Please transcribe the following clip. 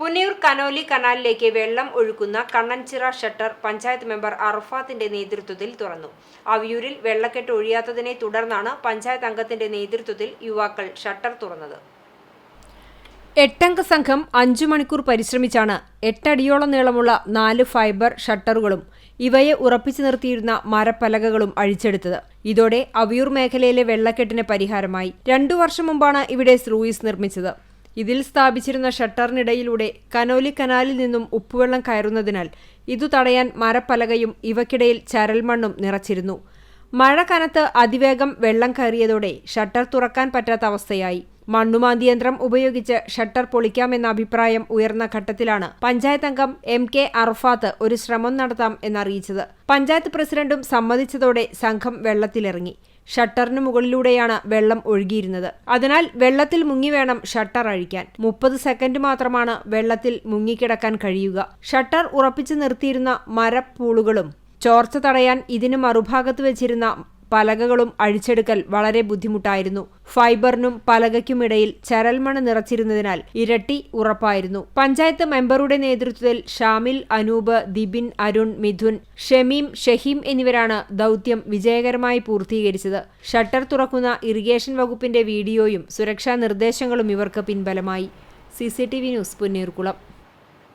Punnayur Conolly കനാലിലേക്ക് വെള്ളം ഒഴുക്കുന്ന കണ്ണൻചിറ ഷട്ടർ പഞ്ചായത്ത് മെമ്പർ അറഫാത്തിന്റെ നേതൃത്വത്തിൽ തുറന്നു. അവിയൂരിൽ വെള്ളക്കെട്ട് ഒഴിയാത്തതിനെ തുടർന്നാണ് പഞ്ചായത്ത് അംഗത്തിന്റെ നേതൃത്വത്തിൽ യുവാക്കൾ ഷട്ടർ തുറന്നത്. എട്ടംഗ സംഘം അഞ്ചു മണിക്കൂർ പരിശ്രമിച്ചാണ് എട്ടടിയോളം നീളമുള്ള നാല് ഫൈബർ ഷട്ടറുകളും ഇവയെ ഉറപ്പിച്ചു നിർത്തിയിരുന്ന മരപ്പലകകളും അഴിച്ചെടുത്തത്. ഇതോടെ അവിയൂർ മേഖലയിലെ വെള്ളക്കെട്ടിന് പരിഹാരമായി. രണ്ടു വർഷം മുമ്പാണ് ഇവിടെ സ്രൂയിസ് നിർമ്മിച്ചത്. ഇതിൽ സ്ഥാപിച്ചിരുന്ന ഷട്ടറിനിടയിലൂടെ കനോലി കനാലിൽ നിന്നും ഉപ്പുവെള്ളം കയറുന്നതിനാൽ ഇതു തടയാൻ മരപ്പലകയും ഇവക്കിടയിൽ ചരൽമണ്ണും നിറച്ചിരുന്നു. മഴ കനത്ത് അതിവേഗം വെള്ളം കയറിയതോടെ ഷട്ടർ തുറക്കാൻ പറ്റാത്ത അവസ്ഥയായി. മണ്ണുമാന്തി യന്ത്രം ഉപയോഗിച്ച് ഷട്ടർ പൊളിക്കാമെന്ന അഭിപ്രായം ഉയർന്ന ഘട്ടത്തിലാണ് പഞ്ചായത്ത് അംഗം എം കെ അർഫാത്ത് ഒരു ശ്രമം നടത്താം എന്നറിയിച്ചത്. പഞ്ചായത്ത് പ്രസിഡന്റും സമ്മതിച്ചതോടെ സംഘം വെള്ളത്തിലിറങ്ങി. ഷട്ടറിന് മുകളിലൂടെയാണ് വെള്ളം ഒഴുകിയിരുന്നത്. അതിനാൽ വെള്ളത്തിൽ മുങ്ങി വേണം ഷട്ടർ അഴിക്കാൻ. മുപ്പത് സെക്കൻഡ് മാത്രമാണ് വെള്ളത്തിൽ മുങ്ങിക്കിടക്കാൻ കഴിയുക. ഷട്ടർ ഉറപ്പിച്ചു നിർത്തിയിരുന്ന മരപ്പൂളുകളും ചോർച്ച തടയാൻ ഇതിന് മറുഭാഗത്ത് വെച്ചിരുന്ന പലകകളും അഴിച്ചെടുക്കൽ വളരെ ബുദ്ധിമുട്ടായിരുന്നു. ഫൈബറിനും പലകയ്ക്കുമിടയിൽ ചരൽമണ നിറച്ചിരുന്നതിനാൽ ഇരട്ടി ഉറപ്പായിരുന്നു. പഞ്ചായത്ത് മെമ്പറുടെ നേതൃത്വത്തിൽ ഷാമിൽ അനൂപ് ദിബിൻ അരുൺ മിഥുൻ ഷമീം ഷഹീം എന്നിവരാണ് ദൗത്യം വിജയകരമായി പൂർത്തീകരിച്ചത്. ഷട്ടർ തുറക്കുന്ന ഇറിഗേഷൻ വകുപ്പിന്റെ വീഡിയോയും സുരക്ഷാ നിർദ്ദേശങ്ങളും ഇവർക്ക് പിൻബലമായി. C news Punneerkulam